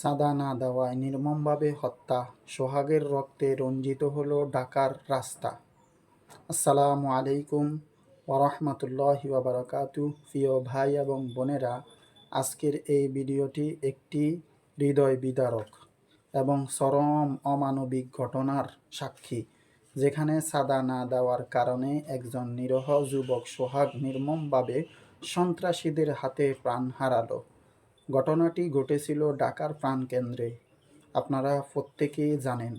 সাদা না দেওয়ায় নির্মমভাবে হত্যা। সোহাগের রক্তে রঞ্জিত হলো ঢাকার রাস্তা। আসসালামু আলাইকুম ওরহমতুল্লাহি ওবরাকাতু প্রিয় ভাই এবং বোনেরা, আজকের এই ভিডিওটি একটি হৃদয় বিদারক এবং চরম অমানবিক ঘটনার সাক্ষী, যেখানে সাদা না দেওয়ার কারণে একজন নিরহ যুবক সোহাগ নির্মমভাবে সন্ত্রাসীদের হাতে প্রাণ হারালো। ঘটনাটি ঘটেছিল ঢাকার প্রাণকেন্দ্রে। আপনারা প্রত্যেকেই জানেন,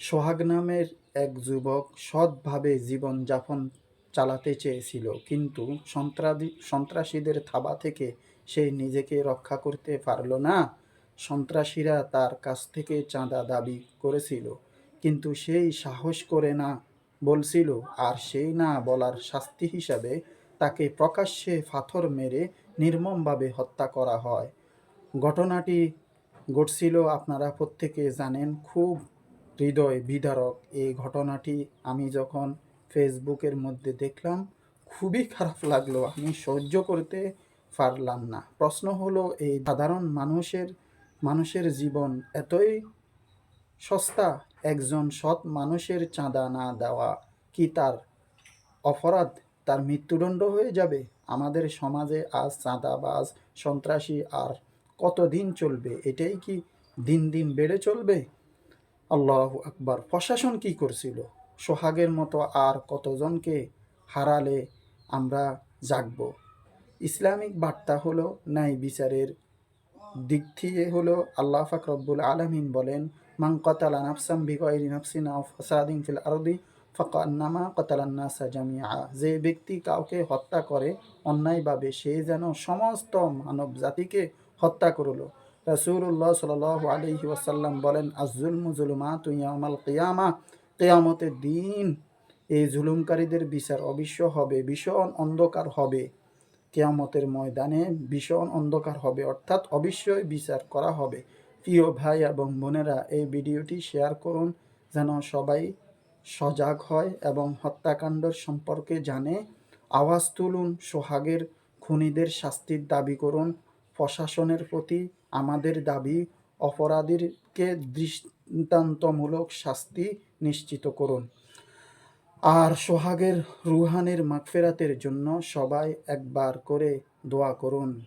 সোহাগ নামের এক যুবক সৎভাবে জীবনযাপন চালাতে চেয়েছিল, কিন্তু সন্ত্রাদি, সন্ত্রাসীদের থাবা থেকে সে নিজেকে রক্ষা করতে পারল না। সন্ত্রাসীরা তার কাছ থেকে চাঁদা দাবি করেছিল, কিন্তু সেই সাহস করে না বলছিল, আর সেই না বলার শাস্তি হিসাবে তাকে প্রকাশ্যে পাথর মেরে নির্মমভাবে হত্যা করা হয়। ঘটনাটি ঘটছিল, আপনারা প্রত্যেকে জানেন, খুব হৃদয় বিদারক। এই ঘটনাটি আমি যখন ফেসবুকের মধ্যে দেখলাম, খুবই খারাপ লাগল। আমি সহ্য করতে পারলাম না। প্রশ্ন হলো, এই সাধারণ মানুষের মানুষের জীবন এতই সস্তা? একজন সৎ মানুষের চাঁদা না দেওয়া কি তার অপরাধ? তার মৃত্যুদণ্ড হয়ে যাবে? আমাদের সমাজে আজ চাঁদাবাজ, সন্ত্রাসী আর কতদিন চলবে? এটাই কি দিন দিন বেড়ে চলবে? আল্লাহ আকবার। প্রশাসন কি করছিল? সোহাগের মতো আর কতজনকে হারালে আমরা জাগব? ইসলামিক বার্তা হলো ন্যায় বিচারের দিক থেকে হলো আল্লাহ ফাকরবুল আলমিন বলেন মাং কতালা নাফসাম বিগয়রি নাফসিন ফাসাদিন ফিল আরদি ফাকান্নামা কতালান্নাসা জামিয়া যে ব্যক্তি কাউকে হত্যা করে, অন্যায়ভাবে সে যেন সমস্ত মানব জাতিকে হত্যা করল। রাসূলুল্লাহ সাল্লাল্লাহু আলাইহি ওয়াসাল্লাম বলেন আজুলমু জুলুমাতু ইয়াউমাল কেয়ামা কেয়ামতের দিন এই জুলুমকারীদের বিচার অবশ্য হবে, ভীষণ অন্ধকার হবে। কেয়ামতের ময়দানে ভীষণ অন্ধকার হবে, অর্থাৎ অবশ্যই বিচার করা হবে। প্রিয় ভাই এবং বোনেরা, এই ভিডিওটি শেয়ার করুন, যেন সবাই সজাগ হয় এবং হত্যাকাণ্ড সম্পর্কে জানে। আওয়াজ তুলুন, সোহাগের খুনিদের শাস্তির দাবি করুন। প্রশাসনের প্রতি আমাদের দাবি, অপরাধীকে দৃষ্টান্তমূলক শাস্তি নিশ্চিত করুন। আর সোহাগের রুহানের মাগফেরাতের জন্য সবাই একবার করে দোয়া করুন।